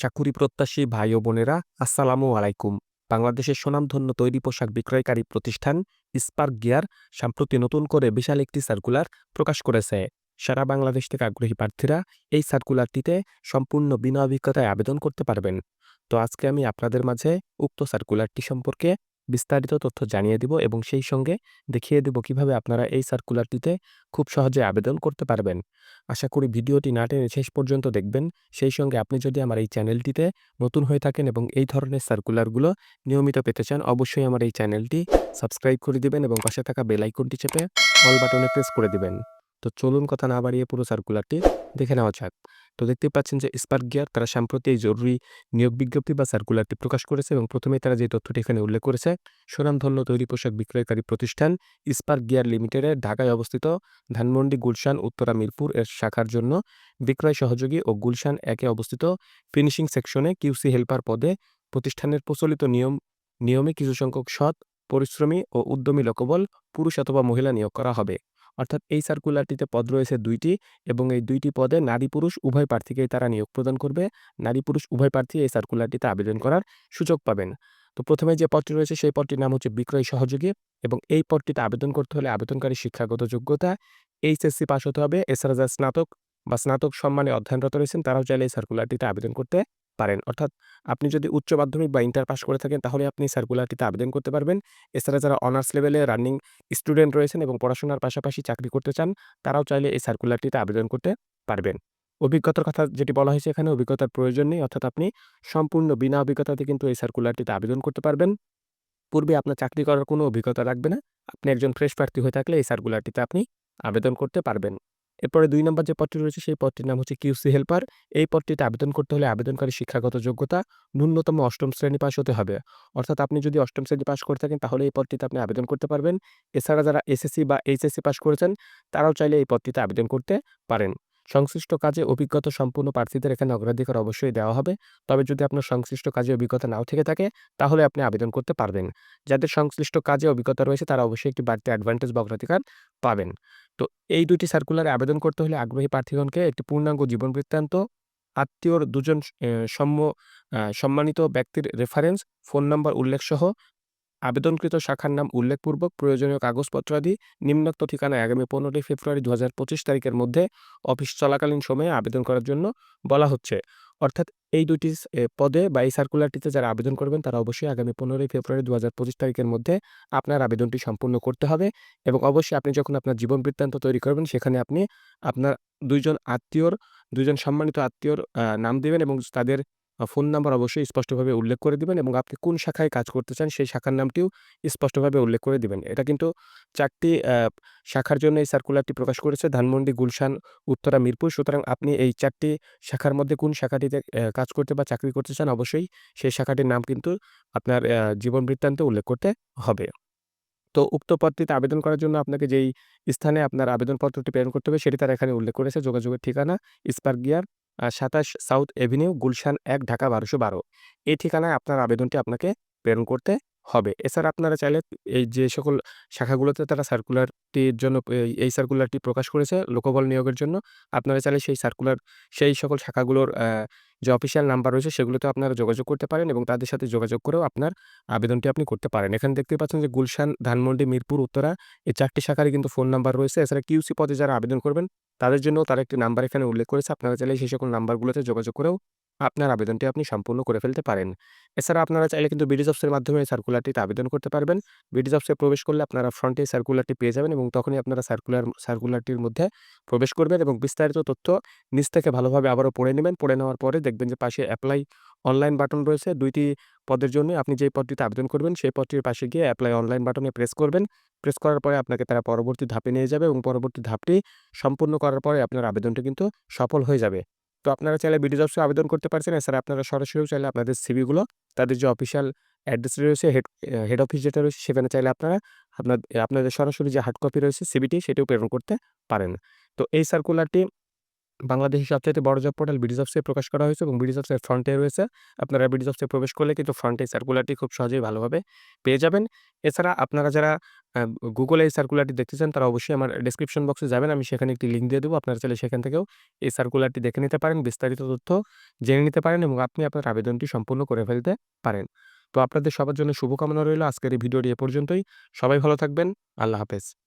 চাকুরি প্রত্যাশী ভাই ও বোনেরা, আসসালামু আলাইকুম। বাংলাদেশের সুনামধন্য তৈরি পোশাক বিক্রয়কারী প্রতিষ্ঠান স্পার্ক গিয়ার সম্প্রতি নতুন করে বিশাল একটি সার্কুলার প্রকাশ করেছে। সারা বাংলাদেশ থেকে আগ্রহী প্রার্থীরা এই সার্কুলারটিতে সম্পূর্ণ বিনা অভিজ্ঞতায় আবেদন করতে পারবেন। তো আজকে আমি আপনাদের মাঝে উক্ত সার্কুলারটি সম্পর্কে বিস্তারিত তথ্য জানিয়ে দিব এবং সেই সঙ্গে দেখিয়ে দেব কীভাবে আপনারা এই সার্কুলারটিতে খুব সহজে আবেদন করতে পারবেন। আশা করি ভিডিওটি না টেনে শেষ পর্যন্ত দেখবেন। সেই সঙ্গে আপনি যদি আমার এই চ্যানেলটিতে নতুন হয়ে থাকেন এবং এই ধরনের সার্কুলারগুলো নিয়মিত পেতে চান, অবশ্যই আমার এই চ্যানেলটি সাবস্ক্রাইব করে দিবেন এবং পাশে থাকা বেল আইকনটি চেপে অল বাটনে প্রেস করে দিবেন। তো চলুন কথা না বাড়িয়ে পুরো সার্কুলারটি দেখে নেওয়া যাক। তো দেখতে পাচ্ছেন যে স্পার্ক গিয়ার তারা সম্প্রতি এই জরুরি নিয়োগ বিজ্ঞপ্তি বা সার্কুলারটি প্রকাশ করেছে এবং প্রথমেই তারা যে তথ্যটি এখানে উল্লেখ করেছে সুনামধন্য তৈরি পোশাক বিক্রয়কারী প্রতিষ্ঠান স্পার্ক গিয়ার লিমিটেডের ঢাকায় অবস্থিত ধানমন্ডি গুলশান, উত্তরা, মিরপুর এর শাখার জন্য বিক্রয় সহযোগী ও গুলশান একে অবস্থিত ফিনিশিং সেকশনে কিউসি হেল্পার পদে প্রতিষ্ঠানের প্রচলিত নিয়ম, নিয়মে কিছু সংখ্যক সৎ, পরিশ্রমী ও উদ্যমী লোকবল, পুরুষ অথবা মহিলা নিয়োগ করা হবে। অর্থাৎ এই সার্কুলারটিতে পদ রয়েছে দুইটি এবং এই দুইটি পদে নারী পুরুষ উভয় প্রার্থীকেই তারা নিয়োগ প্রদান করবে। নারী পুরুষ উভয় প্রার্থী এই সার্কুলারটিতে আবেদন করার সুযোগ পাবেন। তো প্রথমে যে পদটি রয়েছে সেই পদটির নাম হচ্ছে বিক্রয় সহযোগী এবং এই পদটিতে আবেদন করতে হলে আবেদনকারী শিক্ষাগত যোগ্যতা, এইচএসসি পাস হতে হবে, এছাড়া যারা স্নাতক বা স্নাতক সম্মানে অধ্যয়নরত রয়েছেন তারাও চাইলে এই সার্কুলারটিতে আবেদন করতে পারেন। অর্থাৎ আপনি যদি উচ্চ মাধ্যমিক বা ইন্টার পাস করে থাকেন, তাহলে আপনি সার্কুলারটিতে আবেদন করতে পারবেন। এছাড়া যারা অনার্স লেভেলে রানিং স্টুডেন্ট রয়েছেন এবং পড়াশোনার পাশাপাশি চাকরি করতে চান, তারাও চাইলে এই সার্কুলারটিতে আবেদন করতে পারবেন। অভিজ্ঞতার কথা যেটি বলা হয়েছে এখানে, অভিজ্ঞতার প্রয়োজন নেই। অর্থাৎ আপনি সম্পূর্ণ বিনা অভিজ্ঞতাতে কিন্তু এই সার্কুলারটিতে আবেদন করতে পারবেন। পূর্বে আপনার চাকরি করার কোনো অভিজ্ঞতা রাখবে না। আপনি একজন ফ্রেশ প্রার্থী হয়ে থাকলে এই সার্কুলারটিতে আপনি আবেদন করতে পারবেন। এরপরে দুই নম্বর যে পদটি রয়েছে, সেই পদটির নাম হচ্ছে কিউসি হেল্পার এই পদটিতে আবেদন করতে হলে আবেদনকারী শিক্ষাগত যোগ্যতা ন্যূনতম অষ্টম শ্রেণি পাশ হতে হবে। অর্থাৎ আপনি যদি অষ্টম শ্রেণি পাশ করে থাকেন, তাহলে এই পদটিতে আপনি আবেদন করতে পারবেন। এছাড়া যারা এসএসসি বা এইচএসসি পাশ করেছেন, তারাও চাইলে এই পদটিতে আবেদন করতে পারেন। সংশ্লিষ্ট কাজে অভিজ্ঞতা সম্পূর্ণ প্রার্থীদের এখানে অগ্রাধিকার অবশ্যই দেওয়া হবে। তবে যদি আপনার সংশ্লিষ্ট কাজে অভিজ্ঞতা নাও থেকে থাকে, তাহলে আপনি আবেদন করতে পারবেন। যাদের সংশ্লিষ্ট কাজে অভিজ্ঞতা রয়েছে, তারা অবশ্যই একটি বাড়তি অ্যাডভান্টেজ বা অগ্রাধিকার পাবেন। তো এই দুটি সার্কুলারে আবেদন করতে হলে আগ্রহী প্রার্থীগণকে একটি পূর্ণাঙ্গ জীবন বৃত্তান্ত, আত্মীয়র দুজন সম্য সম্মানিত ব্যক্তির রেফারেন্স ফোন নাম্বার উল্লেখ সহ আবেদনকৃত শাখার নাম উল্লেখপূর্বক, প্রয়োজনীয় কাগজপত্রাদি, নিম্নোক্ত ঠিকানায় আগামী পনেরোই ফেব্রুয়ারি দু হাজার পঁচিশ তারিখের মধ্যে অফিস চলাকালীন সময়ে আবেদন করার জন্য বলা হচ্ছে। অর্থাৎ এই দুটি পদে বা এই সার্কুলারটিতে যারা আবেদন করবেন, তারা অবশ্যই আগামী পনেরোই ফেব্রুয়ারি দু হাজার পঁচিশ তারিখের মধ্যে আপনার আবেদনটি সম্পূর্ণ করতে হবে এবং অবশ্যই আপনি যখন আপনার জীবন বৃত্তান্ত তৈরি করবেন, সেখানে আপনি আপনার দুইজন আত্মীয়র দুজন সম্মানিত আত্মীয়র নাম দেবেন এবং তাদের ফোন নাম্বার অবশ্যই স্পষ্টভাবে উল্লেখ করে দিবেন এবং আপনি কোন শাখায় কাজ করতে চান সেই শাখার নামটিও স্পষ্টভাবে উল্লেখ করে দিবেন। এটা কিন্তু চারটি শাখার জন্য এই সার্কুলারটি প্রকাশ করেছে, ধানমন্ডি, গুলশান, উত্তরা, মিরপুর। সুতরাং আপনি এই চারটি শাখার মধ্যে কোন শাখাটিতে কাজ করতে বা চাকরি করতে চান অবশ্যই সেই শাখাটির নাম কিন্তু আপনার জীবন বৃত্তান্তে উল্লেখ করতে হবে। তো উক্ত পদটিতে আবেদন করার জন্য আপনাকে যেই স্থানে আপনার আবেদনপত্রটি প্রেরণ করতে হবে সেটি তারা এখানে উল্লেখ করেছে। যোগাযোগের ঠিকানা, স্পার্ক গিয়ার সাতাশ সাউথ এভিনিউ, গুলশান এক, ঢাকা বারোশো বারো। এই ঠিকানায় আপনার আবেদনটি আপনাকে প্রেরণ করতে হবে। এছাড়া আপনারা চাইলে এই যে সকল শাখাগুলোতে তারা সার্কুলারটির জন্য এই সার্কুলারটি প্রকাশ করেছে, লোকবল নিয়োগের জন্য, আপনারা চাইলে সেই সার্কুলার সেই সকল শাখাগুলোর যে অফিসিয়াল নাম্বার রয়েছে সেগুলোতে আপনারা যোগাযোগ করতে পারেন এবং তাদের সাথে যোগাযোগ করেও আপনার আবেদনটি আপনি করতে পারেন। এখানে দেখতে পাচ্ছেন যে গুলশান, ধানমন্ডি, মিরপুর, উত্তরা এই চারটি শাখারই কিন্তু ফোন নাম্বার রয়েছে। এছাড়া কিউসি পদে যারা আবেদন করবেন, তাদের জন্য তার একটি নাম্বার এখানে উল্লেখ করেছে। আপনারা চাইলে সেই সকল নাম্বারগুলোতে যোগাযোগ করেও আপনার আবেদনটি আপনি সম্পূর্ণ করে ফেলতে পারেন। এছাড়া আপনারা চাইলে কিন্তু বিডি জবসের মাধ্যমে সার্কুলারটিতে আবেদন করতে পারবেন। বিডি জবসে প্রবেশ করলে আপনারা ফ্রন্টে সার্কুলারটি পেয়ে যাবেন এবং তখনই আপনারা সার্কুলার সার্কুলারটির মধ্যে প্রবেশ করবেন এবং বিস্তারিত তথ্য নিচ থেকে ভালোভাবে আবারও পড়ে নেবেন। পড়ে নেওয়ার পরে দেখবেন যে পাশে অ্যাপ্লাই অনলাইন বাটন রয়েছে। দুইটি পদের জন্য আপনি যেই পদটিতে আবেদন করবেন, সেই পদটির পাশে গিয়ে অ্যাপ্লাই অনলাইন বাটনে প্রেস করবেন। প্রেস করার পরে আপনাকে তারা পরবর্তী ধাপে নিয়ে যাবে এবং পরবর্তী ধাপটি সম্পূর্ণ করার পরে আপনার আবেদনটি কিন্তু সফল হয়ে যাবে। তো আপনারা চাইলে বিডি জবসে আবেদন করতে পারছেন। এছাড়া আপনারা সরাসরিও চাইলে আপনাদের সিভিগুলো তাদের যে অফিসিয়াল অ্যাড্রেস রয়েছে হেড হেড অফিস যেটা রয়েছে, সেখানে চাইলে আপনারা আপনার আপনাদের সরাসরি যে হার্ড কপি রয়েছে সিবিটি সেটিও প্রেরণ করতে পারেন। তো এই সার্কুলারটি বাংলাদেশের সবচাইতে বড় জব পোর্টাল বিডি জবসে প্রকাশ করা হয়েছে এবং বিডি জবসের ফ্রন্টে রয়েছে। আপনারা বিডি জবসে প্রবেশ করলে কিন্তু ফ্রন্টে সার্কুলারটি খুব সহজেই ভালোভাবে পেয়ে যাবেন। এছাড়া আপনারা যারা গুগলে এই সার্কুলারটি দেখতে চান তারা অবশ্যই আমার ডেসক্রিপশন বক্সে যাবেন। আমি সেখানে একটি লিঙ্ক দিয়ে দেবো। আপনারা চাইলে সেখান থেকেও এই সার্কুলারটি দেখে নিতে পারেন, বিস্তারিত তথ্য জেনে নিতে পারেন এবং আপনি আপনার আবেদনটি সম্পূর্ণ করে ফেলতে পারেন। তো আপনাদের সবার জন্য শুভকামনা রইল। আজকের এই ভিডিওটি এ পর্যন্তই। সবাই ভালো থাকবেন। আল্লাহ হাফেজ।